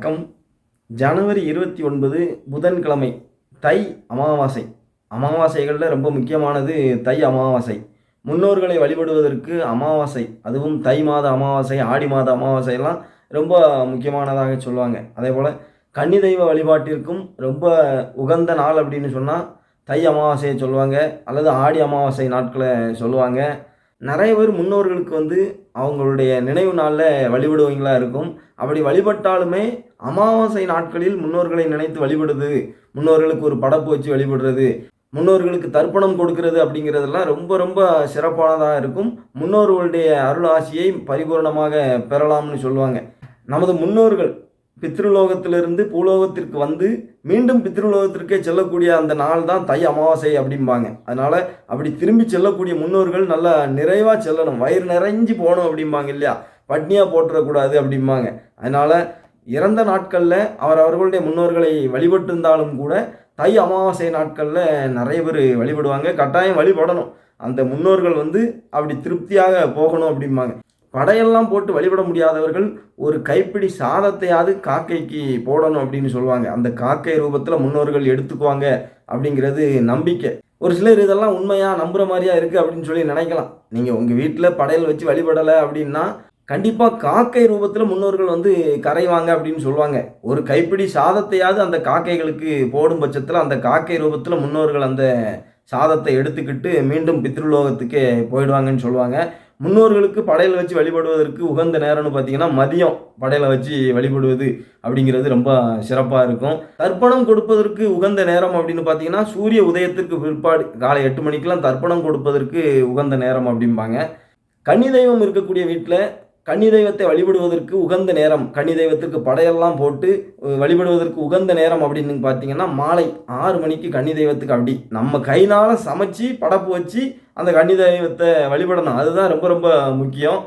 வணக்கம். ஜனவரி இருபத்தி ஒன்பது புதன்கிழமை தை அமாவாசை. அமாவாசைகளில் ரொம்ப முக்கியமானது தை அமாவாசை. முன்னோர்களை வழிபடுவதற்கு அமாவாசை அதுவும் தை மாத அமாவாசை ஆடி மாத அமாவாசை எல்லாம் ரொம்ப முக்கியமானதாக சொல்லுவாங்க. அதே போல் கன்னி தெய்வ வழிபாட்டிற்கும் ரொம்ப உகந்த நாள் அப்படின்னு சொன்னால் தை அமாவாசையை சொல்லுவாங்க அல்லது ஆடி அமாவாசை நாட்களை சொல்லுவாங்க. நிறைய பேர் முன்னோர்களுக்கு வந்து அவங்களுடைய நினைவு நாளில் வழிபடுவீங்களா இருக்கும். அப்படி வழிபட்டாலுமே அமாவாசை நாட்களில் முன்னோர்களை நினைத்து வழிபடுது. முன்னோர்களுக்கு ஒரு படப்பு வச்சு வழிபடுறது. முன்னோர்களுக்கு தர்ப்பணம் கொடுக்கறது அப்படிங்கிறதெல்லாம் ரொம்ப ரொம்ப சிறப்பானதாக இருக்கும். முன்னோர்களுடைய அருள் ஆசியை பரிபூரணமாக பெறலாம்னு சொல்லுவாங்க. நமது முன்னோர்கள் பித்ருலோகத்திலிருந்து பூலோகத்திற்கு வந்து மீண்டும் பித்ருலோகத்திற்கே செல்லக்கூடிய அந்த நாள் தான் தை அமாவாசை அப்படிம்பாங்க. அதனால் அப்படி திரும்பி செல்லக்கூடிய முன்னோர்கள் நல்லா நிறைவாக செல்லணும். வயிறு நிறைஞ்சு போகணும் அப்படிம்பாங்க இல்லையா? பட்னியாக போட்டுறக்கூடாது அப்படிம்பாங்க. அதனால் இறந்த நாட்களில் அவர் அவர்களுடைய முன்னோர்களை வழிபட்டிருந்தாலும் கூட தை அமாவாசை நாட்களில் நிறைய பேர் வழிபடுவாங்க. கட்டாயம் வழிபடணும். அந்த முன்னோர்கள் வந்து அப்படி திருப்தியாக போகணும் அப்படிம்பாங்க. படையெல்லாம் போட்டு வழிபட முடியாதவர்கள் ஒரு கைப்பிடி சாதத்தையாவது காக்கைக்கு போடணும் அப்படின்னு சொல்லுவாங்க. அந்த காக்கை ரூபத்தில் முன்னோர்கள் எடுத்துக்குவாங்க அப்படிங்கிறது நம்பிக்கை. ஒரு சிலர் இதெல்லாம் உண்மையாக நம்புகிற மாதிரியா இருக்குது அப்படின்னு சொல்லி நினைக்கலாம். நீங்கள் உங்கள் வீட்டில் படையல் வச்சு வழிபடலை அப்படின்னா கண்டிப்பாக காக்கை ரூபத்தில் முன்னோர்கள் வந்து கரைவாங்க அப்படின்னு சொல்லுவாங்க. ஒரு கைப்பிடி சாதத்தையாவது அந்த காக்கைகளுக்கு போடும் பட்சத்தில் அந்த காக்கை ரூபத்தில் முன்னோர்கள் அந்த சாதத்தை எடுத்துக்கிட்டு மீண்டும் பித்ருலோகத்துக்கே போயிடுவாங்கன்னு சொல்லுவாங்க. முன்னோர்களுக்கு படையல் வச்சு வழிபடுவதற்கு உகந்த நேரம்னு பார்த்தீங்கன்னா மதியம் படையலை வச்சு வழிபடுவது அப்படிங்கிறது ரொம்ப சிறப்பாக இருக்கும். தர்ப்பணம் கொடுப்பதற்கு உகந்த நேரம் அப்படின்னு பார்த்தீங்கன்னா சூரிய உதயத்திற்கு பிற்பாடு காலை எட்டு மணிக்கெலாம் தர்ப்பணம் கொடுப்பதற்கு உகந்த நேரம் அப்படிம்பாங்க. கன்னி தெய்வம் இருக்கக்கூடிய வீட்டில் கன்னி தெய்வத்தை வழிபடுவதற்கு உகந்த நேரம் கன்னி தெய்வத்திற்கு படையெல்லாம் போட்டு வழிபடுவதற்கு உகந்த நேரம் அப்படின்னு பார்த்தீங்கன்னா மாலை ஆறு மணிக்கு கன்னி தெய்வத்துக்கு அப்படி. நம்ம கைனால் சமைச்சு படப்பு வச்சு அந்த கன்னி தெய்வத்தை வழிபடணும். அதுதான் ரொம்ப ரொம்ப முக்கியம்.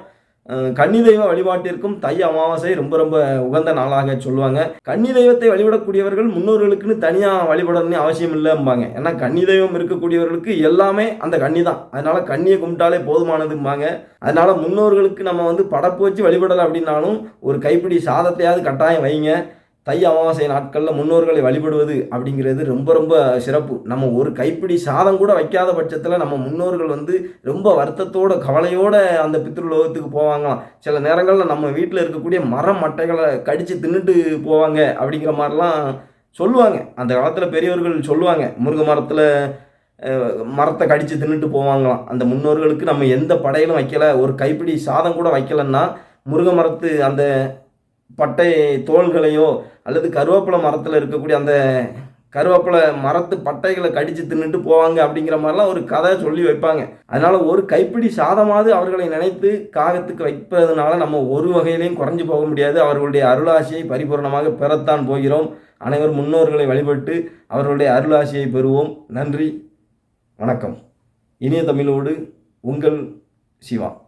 கன்னி தெய்வ வழிபாட்டிற்கும் தை அமாவாசை ரொம்ப ரொம்ப உகந்த நாளாக சொல்லுவாங்க. கன்னி தெய்வத்தை வழிபடக்கூடியவர்கள் முன்னோர்களுக்குன்னு தனியாக வழிபடணும்னு அவசியம் இல்லைம்பாங்க. ஏன்னா கன்னி தெய்வம் இருக்கக்கூடியவர்களுக்கு எல்லாமே அந்த கன்னி தான். அதனால கன்னியை கும்பிட்டாலே போதுமானதும்பாங்க. அதனால முன்னோர்களுக்கு நம்ம வந்து படப்பு வச்சு வழிபடலை அப்படின்னாலும் ஒரு கைப்பிடி சாதத்தையாவது கட்டாயம் வைங்க. தை அமாவாசை நாட்களில் முன்னோர்களை வழிபடுவது அப்படிங்கிறது ரொம்ப ரொம்ப சிறப்பு. நம்ம ஒரு கைப்பிடி சாதம் கூட வைக்காத பட்சத்தில் நம்ம முன்னோர்கள் வந்து ரொம்ப வருத்தத்தோட கவலையோட அந்த பித்ருலோகத்துக்கு போவாங்களாம். சில நேரங்களில் நம்ம வீட்டில் இருக்கக்கூடிய மரம் மட்டைகளை கடித்து தின்னுட்டு போவாங்க அப்படிங்கிற மாதிரிலாம் சொல்லுவாங்க. அந்த காலத்தில் பெரியவர்கள் சொல்லுவாங்க. முருங்கை மரத்தில் மரத்தை கடித்து தின்னுட்டு போவாங்களாம். அந்த முன்னோர்களுக்கு நம்ம எந்த படையிலும் வைக்கலை. ஒரு கைப்பிடி சாதம் கூட வைக்கலன்னா முருங்கை மரத்து அந்த பட்டை தோள்களையோ அல்லது கருவேப்பிலை மரத்தில் இருக்கக்கூடிய அந்த கருவேப்பிலை மரத்து பட்டைகளை கடித்து தின்னுட்டு போவாங்க அப்படிங்கிற மாதிரிலாம் ஒரு கதை சொல்லி வைப்பாங்க. அதனால் ஒரு கைப்பிடி சாதமாவது அவர்களை நினைத்து காகத்துக்கு வைப்பதுனால நம்ம ஒரு வகையிலையும் குறைஞ்சி போக முடியாது. அவர்களுடைய அருளாசியை பரிபூர்ணமாக பெறத்தான் போகிறோம். அனைவரும் முன்னோர்களை வழிபட்டு அவர்களுடைய அருளாசியை பெறுவோம். நன்றி வணக்கம். இனிய தமிழோடு உங்கள் சிவா.